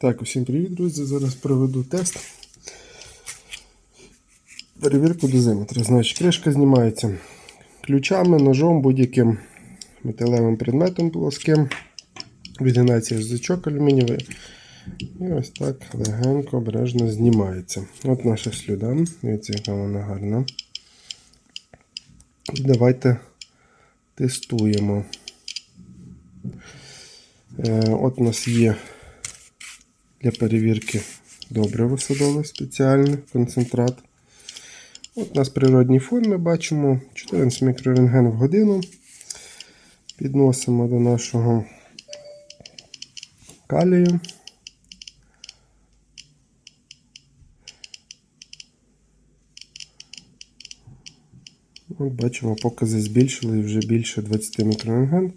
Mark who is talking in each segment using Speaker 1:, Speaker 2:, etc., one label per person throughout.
Speaker 1: Так, усім привіт, друзі. Зараз проведу тест. Перевірку дозиметра. Значить, кришка знімається ключами, ножом, будь-яким металевим предметом плоским. Відгинається язичок алюмінієвий. І ось так легенько, обережно знімається. От наша слюда. Дивіться, яка вона гарна. І давайте тестуємо. Е, От у нас є для перевірки добриво садове спеціальне, концентрат. От у нас природній фон ми бачимо 14 мікрорентген в годину. Підносимо до нашого калію. От бачимо, покази збільшили вже більше 20 мікрорентген.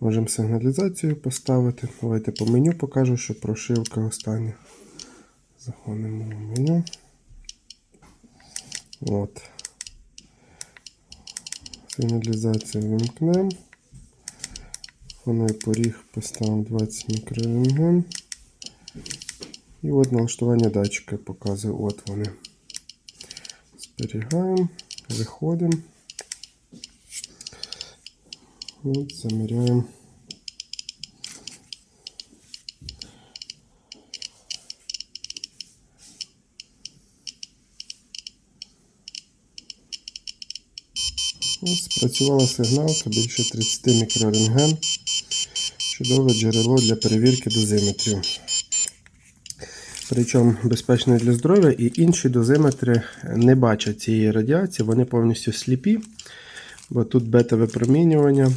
Speaker 1: Можемо сигналізацію поставити. Давайте по меню покажу, що прошивка остання. Заходимо в меню. От. Сигналізацію вимкнемо. Фоновий поріг поставимо 20 мікрорентген. І от налаштування датчика показує. От вони. Зберігаємо, виходимо. От, заміряємо. От, спрацювала сигналка більше 30 мікрорентген. Чудове джерело для перевірки дозиметрів. Причому безпечне для здоров'я і інші дозиметри не бачать цієї радіації, вони повністю сліпі, бо тут бета-випромінювання,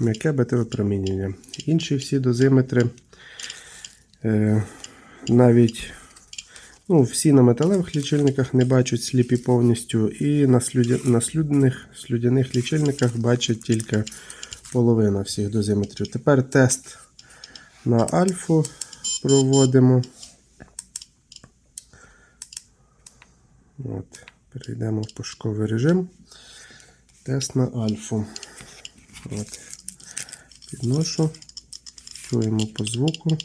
Speaker 1: м'яке бета-випромінювання. Інші всі дозиметри, е, навіть ну, всі на металевих лічильниках не бачать сліпі повністю, і на, слюдя, на слюдяних, слюдяних лічильниках бачать тільки половина всіх дозиметрів. Тепер тест на альфу проводимо. От, перейдемо в пошуковий режим. Тест на альфу. От. Підношу. Чуємо по звуку.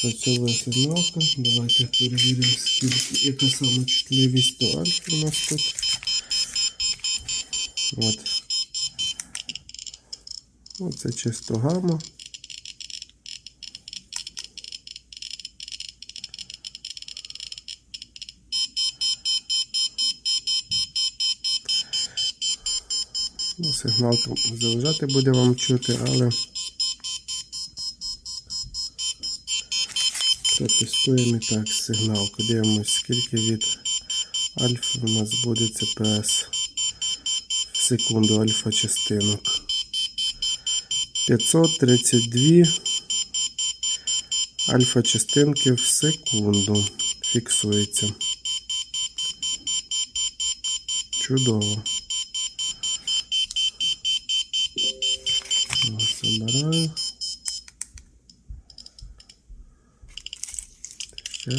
Speaker 1: Працьовує сигналка. Давайте перевіримо, скільки, яка саме чутливість до альфи у нас тут. От. Оце чисто гамма. Ну, сигналка заважати буде вам чути, але протестуємо і так сигналку. Дивимось, скільки від альфа у нас буде ЦПС в секунду альфа частинок. 532 альфа частинки в секунду фіксується. Чудово. Забираю. Ще.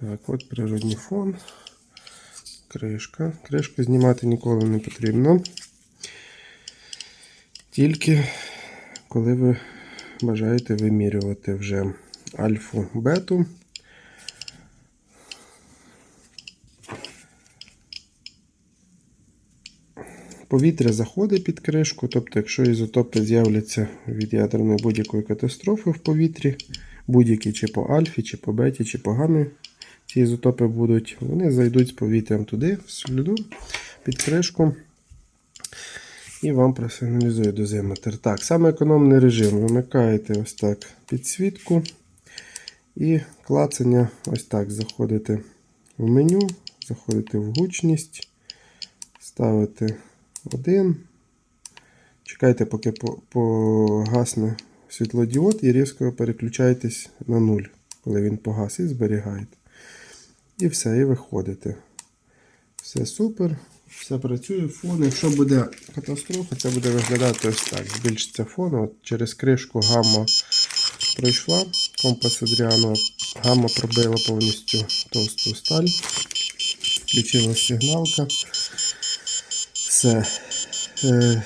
Speaker 1: Так, от природній фон. Кришка. Кришку знімати ніколи не потрібно. Тільки коли ви бажаєте вимірювати вже альфу бету. Повітря заходить під кришку, тобто, якщо ізотопи з'являться від ядерної будь-якої катастрофи в повітрі, будь-які чи по альфі, чи по беті, чи по гамі, ці ізотопи будуть, вони зайдуть з повітрям туди, в сліду, під кришку. І вам просигналізує дозиметр. Так, саме економний режим. Вимикаєте ось так підсвітку. І клацання ось так. Заходите в меню, заходите в гучність, ставите 1. Чекайте, поки погасне світлодіод і різко переключаєтесь на 0, коли він погас, і зберігаєте. І все, і виходите. Все супер. Все працює фон. Якщо буде катастрофа, це буде виглядати ось так. Збільшиться фон. От Через кришку гамма пройшла. Компас Адріано Гамма пробила повністю товсту сталь. Включилась сигналка. Все. Е,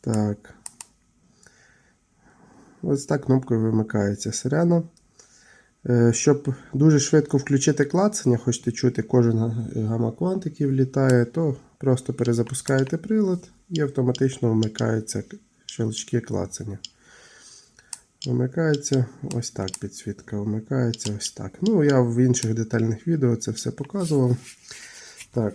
Speaker 1: так. Ось так кнопкою вимикається сирена. Е, Щоб дуже швидко включити клацання, хочете чути кожен гама квант, який влітає, то просто перезапускаєте прилад і автоматично вмикаються щелчки клацання. Вмикається ось так підсвітка, вмикається ось так. Ну, я в інших детальних відео це все показував. Так.